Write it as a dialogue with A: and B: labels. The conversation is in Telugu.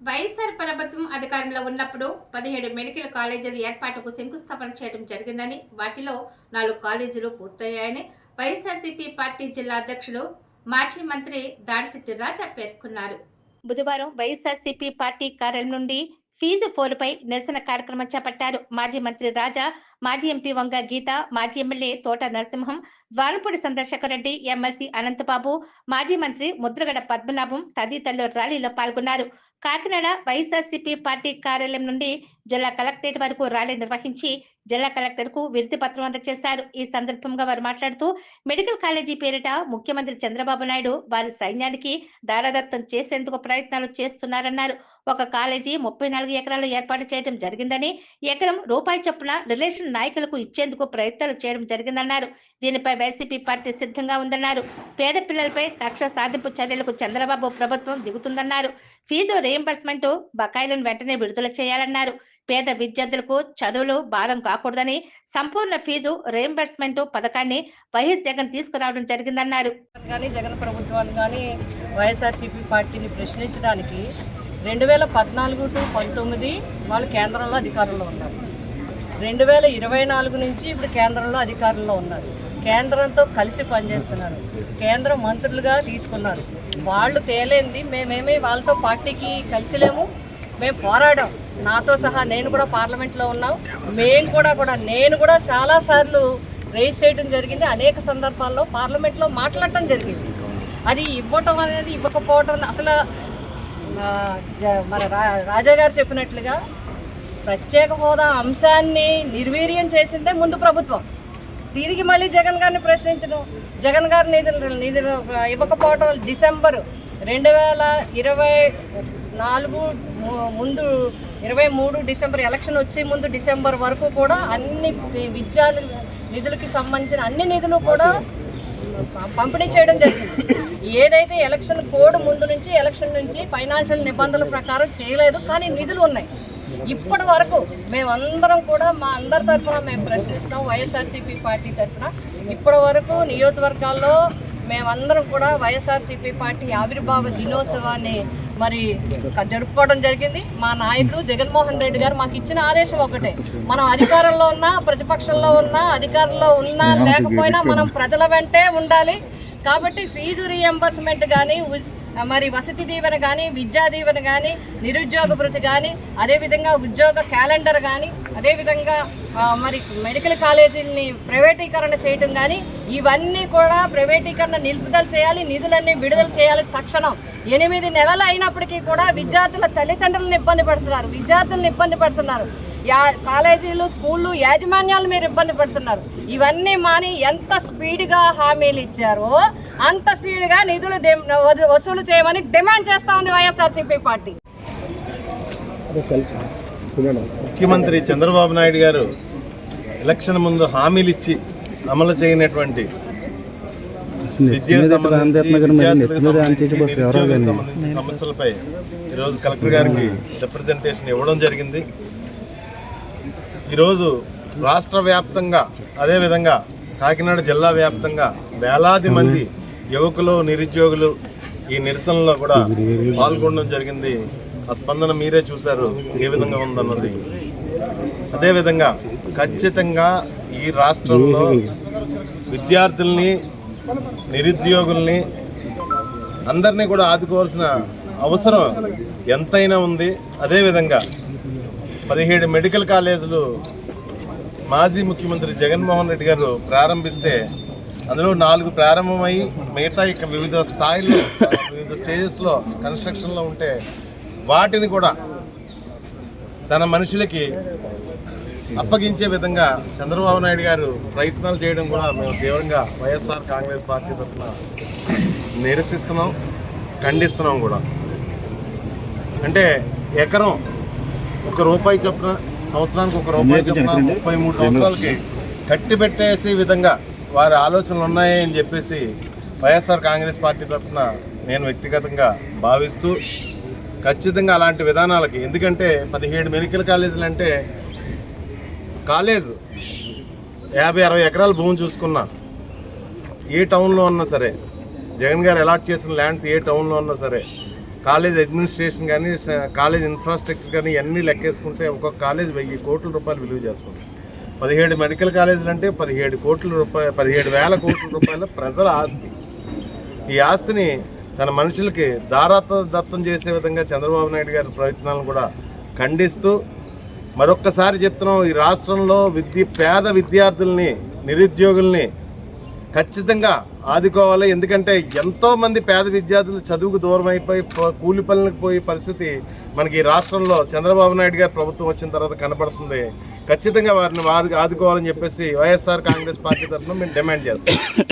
A: వైఎస్ఆర్ ప్రభుత్వం అధికారంలో ఉన్నప్పుడు పదిహేడు మెడికల్ కాలేజీల ఏర్పాటుకు శంకుస్థాపన చేయడం జరిగిందని వాటిలో నాలుగు కాలేజీలు పూర్తయ్యాయని వైఎస్ఆర్సీపీ పార్టీ జిల్లా అధ్యక్షులు మాజీ మంత్రి దాడిశెట్టి రాజా పేర్కొన్నారు. బుధవారం వైఎస్ఆర్సీపీ పార్టీ కార్యాలయం నుండి ఫీజు ఫోరుపై నిరసన కార్యక్రమం చేపట్టారు మాజీ మంత్రి రాజా మాజీ ఎంపీ వంగ గీత మాజీ ఎమ్మెల్యే తోట నరసింహం ద్వారపూడి సందర్శకరెడ్డి రెడ్డి ఎమ్మెల్సీ అనంతబాబు మాజీ మంత్రి ముద్రగడ పద్మనాభం తదితరులు ర్యాలీలో పాల్గొన్నారు. కాకినాడ వైఎస్ఆర్సీపీ పార్టీ కార్యాలయం నుండి జిల్లా కలెక్టరేట్ వరకు ర్యాలీ నిర్వహించి జిల్లా కలెక్టర్కు విరుతి పత్రం అందజేశారు. ఈ సందర్భంగా వారు మాట్లాడుతూ మెడికల్ కాలేజీ పేరిట ముఖ్యమంత్రి చంద్రబాబు నాయుడు వారి సైన్యానికి దారాదత్తం చేసేందుకు ప్రయత్నాలు చేస్తున్నారన్నారు. ఒక కాలేజీ ముప్పై నాలుగు ఎకరాలు ఏర్పాటు చేయడం జరిగిందని ఎకరం రూపాయి చొప్పున రిలేషన్ నాయకులకు ఇచ్చేందుకు ప్రయత్నాలు చేయడం జరిగిందన్నారు. దీనిపై వైసీపీ పార్టీ సిద్ధంగా ఉందన్నారు. పేద పిల్లలపై కక్ష సాధింపు చర్యలకు చంద్రబాబు ప్రభుత్వం దిగుతుందన్నారు. ఫీజు రీఎంబర్స్మెంట్ బకాయిలను వెంటనే విడుదల చేయాలన్నారు. పేద విద్యార్థులకు చదువులు భారం కాకూడదని సంపూర్ణ ఫీజు రీఎంబర్స్మెంట్ పథకాన్ని వైఎస్ జగన్ తీసుకురావడం జరిగిందన్నారు.
B: కానీ జగన్ ప్రభుత్వాన్ని కానీ వైఎస్ఆర్సీపీ పార్టీని ప్రశ్నించడానికి రెండు వేల పద్నాలుగు టు పంతొమ్మిది వాళ్ళు కేంద్రంలో అధికారంలో ఉన్నారు. రెండు వేల ఇరవై నాలుగు నుంచి ఇప్పుడు కేంద్రంలో అధికారంలో ఉన్నారు. కేంద్రంతో కలిసి పనిచేస్తున్నారు. కేంద్రం మంత్రులుగా తీసుకున్నారు. వాళ్ళు తేలేంది. మేమేమి వాళ్ళతో పార్టీకి కలిసిలేము. మేము పోరాడాం. నాతో సహా నేను కూడా పార్లమెంట్లో ఉన్నాం. మేము కూడా కూడా నేను కూడా చాలాసార్లు రేస్ చేయడం జరిగింది. అనేక సందర్భాల్లో పార్లమెంట్లో మాట్లాడటం జరిగింది. అది ఇవ్వటం అనేది ఇవ్వకపోవటం అసలు మన రా రాజా గారు చెప్పినట్లుగా ప్రత్యేక హోదా అంశాన్ని నిర్వీర్యం చేసిందే ముందు ప్రభుత్వం. తిరిగి మళ్ళీ జగన్ గారిని ప్రశ్నించడం జగన్ గారు నిధులు నిధులు ఇవ్వకపోవటం డిసెంబర్ రెండు వేల ఇరవై నాలుగు ము- ముందు ఇరవై మూడు డిసెంబర్ ఎలక్షన్ వచ్చే ముందు డిసెంబర్ వరకు కూడా అన్ని విద్యా నిధులకి సంబంధించిన అన్ని నిధులు కూడా పంపిణీ చేయడం జరిగింది. ఏదైతే ఎలక్షన్ కోడ్ ముందు నుంచి ఎలక్షన్ నుంచి ఫైనాన్షియల్ నిబంధనల ప్రకారం చేయలేదు కానీ నిధులు ఉన్నాయి. ఇప్పటి వరకు మేమందరం కూడా మా అందరి తరఫున మేము ప్రశ్నిస్తున్నాం వైఎస్ఆర్సీపీ పార్టీ తరఫున. ఇప్పటి వరకు నియోజకవర్గాల్లో మేమందరం కూడా వైఎస్ఆర్సీపీ పార్టీ ఆవిర్భావ దినోత్సవాన్ని మరి జరుపుకోవడం జరిగింది. మా నాయకుడు జగన్మోహన్ రెడ్డి గారు మాకు ఇచ్చిన ఆదేశం ఒకటే. మనం అధికారంలో ఉన్నా ప్రతిపక్షంలో ఉన్నా అధికారంలో ఉన్నా లేకపోయినా మనం ప్రజల వెంటే ఉండాలి. కాబట్టి ఫీజు రీఎంబర్స్మెంట్ కానీ మరి వసతి దీవెన కానీ విద్యా దీవెన కానీ నిరుద్యోగ భృతి కానీ అదేవిధంగా ఉద్యోగ క్యాలెండర్ కానీ అదేవిధంగా మరి మెడికల్ కాలేజీలని ప్రైవేటీకరణ చేయడం కానీ ఇవన్నీ కూడా ప్రైవేటీకరణ నిలుపుదల చేయాలి నిధులన్నీ విడుదల చేయాలి తక్షణం. ఎనిమిది నెలలు అయినప్పటికీ కూడా విద్యార్థుల తల్లిదండ్రులను ఇబ్బంది పడుతున్నారు విద్యార్థులను ఇబ్బంది పడుతున్నారు. యా కాలేజీలు స్కూళ్ళు యాజమాన్యాలు మీరు ఇబ్బంది పడుతున్నారు. ఇవన్నీ మాని ఎంత స్పీడ్గా హామీలు ఇచ్చారో అంత స్పీడ్గా నిధులు వసూలు చేయమని డిమాండ్ చేస్తా ఉంది వైఎస్ఆర్సీపీ పార్టీ.
C: ముఖ్యమంత్రి చంద్రబాబు నాయుడు గారు ఎలక్షన్ ముందు హామీలు ఇచ్చి అమలు చేయనటువంటి సమస్యలపై ఈరోజు కలెక్టర్ గారికి రిప్రజెంటేషన్ ఇవ్వడం జరిగింది. ఈరోజు రాష్ట్ర వ్యాప్తంగా అదేవిధంగా కాకినాడ జిల్లా వ్యాప్తంగా వేలాది మంది యువకులు నిరుద్యోగులు ఈ నిరసనలో కూడా పాల్గొనడం జరిగింది. ఆ స్పందన మీరే చూశారు ఏ విధంగా ఉందన్నది. అదేవిధంగా ఖచ్చితంగా ఈ రాష్ట్రంలో విద్యార్థుల్ని నిరుద్యోగుల్ని అందరినీ కూడా ఆదుకోవాల్సిన అవసరం ఎంతైనా ఉంది. అదేవిధంగా పదిహేడు మెడికల్ కాలేజీలు మాజీ ముఖ్యమంత్రి జగన్మోహన్ రెడ్డి గారు ప్రారంభిస్తే అందులో నాలుగు ప్రారంభమై మిగతా ఇక వివిధ స్థాయిల్లో వివిధ స్టేజెస్లో కన్స్ట్రక్షన్లో ఉంటే వాటిని కూడా తన మనుషులకి అప్పగించే విధంగా చంద్రబాబు నాయుడు గారు ప్రయత్నాలు చేయడం కూడా మేము తీవ్రంగా వైఎస్ఆర్ కాంగ్రెస్ పార్టీ తరఫున నిరసిస్తున్నాం ఖండిస్తున్నాం కూడా. అంటే ఎకరం ఒక రూపాయి చొప్పున సంవత్సరానికి ఒక రూపాయి చొప్పున ముప్పై మూడు సంవత్సరాలకి కట్టి పెట్టేసే విధంగా వారి ఆలోచనలు ఉన్నాయి అని చెప్పేసి వైఎస్ఆర్ కాంగ్రెస్ పార్టీ తరఫున నేను వ్యక్తిగతంగా భావిస్తూ ఖచ్చితంగా అలాంటి విధానాలకి ఎందుకంటే పదిహేడు మెడికల్ కాలేజీలు అంటే కాలేజ్ యాభై అరవై ఎకరాల భూమి చూసుకున్నా ఏ టౌన్లో ఉన్నా సరే జగన్ గారు అలాట్ చేసిన ల్యాండ్స్ ఏ టౌన్లో ఉన్నా సరే కాలేజ్ అడ్మినిస్ట్రేషన్ కానీ కాలేజ్ ఇన్ఫ్రాస్ట్రక్చర్ కానీ ఇవన్నీ లెక్కేసుకుంటే ఒక్కొక్క కాలేజ్ వెయ్యి కోట్ల రూపాయలు విలువ చేస్తుంది. పదిహేడు మెడికల్ కాలేజీలు అంటే పదిహేడు కోట్ల రూపాయలు పదిహేడు వేల కోట్ల రూపాయల ప్రజల ఆస్తి. ఈ ఆస్తిని తన మనుషులకి దారాత దత్తం చేసే విధంగా చంద్రబాబు నాయుడు గారి ప్రయత్నాలను కూడా ఖండిస్తూ మరొక్కసారి చెప్తున్నాం ఈ రాష్ట్రంలో విద్య పేద విద్యార్థుల్ని నిరుద్యోగుల్ని ఖచ్చితంగా ఆదుకోవాలి. ఎందుకంటే ఎంతో మంది పేద విద్యార్థులు చదువుకు దూరం అయిపోయి కూలి పనులకు పోయే పరిస్థితి మనకి ఈ రాష్ట్రంలో చంద్రబాబు నాయుడు గారి ప్రభుత్వం వచ్చిన తర్వాత కనబడుతుంది. ఖచ్చితంగా వారిని ఆదు ఆదుకోవాలని చెప్పేసి వైఎస్ఆర్ కాంగ్రెస్ పార్టీ తరఫున మేము డిమాండ్ చేస్తాం.